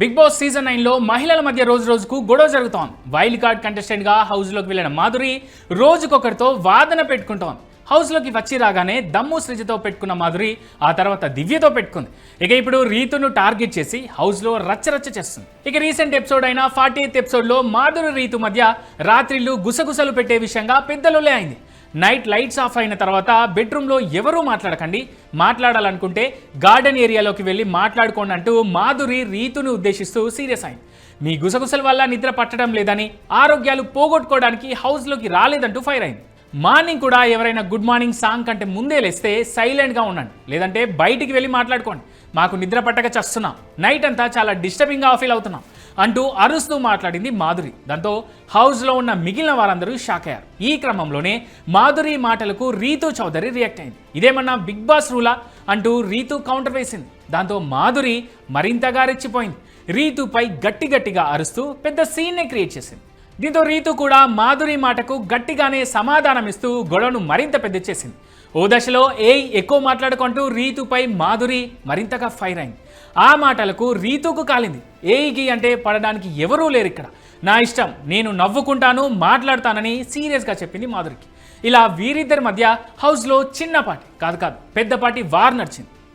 Big boss season నైన్లో మహిళల మధ్య రోజు రోజుకు గొడవ జరుగుతోంది. వైల్డ్ కార్డ్ కంటెస్టెంట్గా హౌస్లోకి వెళ్ళిన మాధురి రోజుకొకరితో వాదన పెట్టుకుంటోంది. హౌస్లోకి వచ్చి రాగానే దమ్ము సృజతో పెట్టుకున్న మాధురి ఆ తర్వాత దివ్యతో పెట్టుకుంది. ఇక ఇప్పుడు రీతును టార్గెట్ చేసి హౌస్లో రచ్చరచ్చ చేస్తుంది. ఇక రీసెంట్ ఎపిసోడ్ అయిన ఫార్టీ ఎయిత్ ఎపిసోడ్లో మాధురి రీతు మధ్య రాత్రిళ్ళు గుసగుసలు పెట్టే విషయంగా పెద్దలులే అయింది. నైట్ లైట్స్ ఆఫ్ అయిన తర్వాత బెడ్రూమ్లో ఎవరూ మాట్లాడకండి. మాట్లాడాలనుకుంటే గార్డెన్ ఏరియాలోకి వెళ్ళి మాట్లాడుకోండి అంటూ మాధురి రీతుని ఉద్దేశిస్తూ సీరియస్ అయింది. మీ గుసగుసల వల్ల నిద్ర పట్టడం లేదని ఆరోగ్యాలు పోగొట్టుకోవడానికి హౌస్లోకి రాలేదంటూ ఫైర్ అయింది. మార్నింగ్ కూడా ఎవరైనా గుడ్ మార్నింగ్ సాంగ్ కంటే ముందే లేస్తే సైలెంట్గా ఉండండి. లేదంటే బయటికి వెళ్ళి మాట్లాడుకోండి. మాకు నిద్ర పట్టక చస్తున్నాం. నైట్ అంతా చాలా డిస్టర్బింగ్గా ఫీల్ అవుతున్నాం. అంటూ అరుస్తూ మాట్లాడింది మాధురి. దాంతో హౌస్లో ఉన్న మిగిలిన వారందరూ షాక్ అయ్యారు. ఈ క్రమంలోనే మాధురి మాటలకు రీతు చౌదరి రియాక్ట్ అయింది. ఇదేమన్నా బిగ్ బాస్ రూలా అంటూ రీతు కౌంటర్ వేసింది. దాంతో మాధురి మరింతగా రెచ్చిపోయింది. రీతుపై గట్టి గట్టిగా అరుస్తూ పెద్ద సీన్నే క్రియేట్ చేసింది. దీంతో రీతు కూడా మాధురి మాటకు గట్టిగానే సమాధానమిస్తూ గొడవను మరింత పెద్ద చేసింది ఓ దశలో ఏ ఎక్కువ మాట్లాడుకుంటూ రీతుపై మాధురి మరింతగా ఫైర్ అయింది. ఆ మాటలకు రీతుకు కాలింది. ఏఈకి అంటే పడడానికి ఎవరూ లేరు ఇక్కడ. నా ఇష్టం నేను నవ్వుకుంటాను మాట్లాడతానని సీరియస్గా చెప్పింది మాధురికి. ఇలా వీరిద్దరి మధ్య హౌస్లో చిన్నపాటి కాదు కాదు పెద్దపాటి వార్ నడిచింది.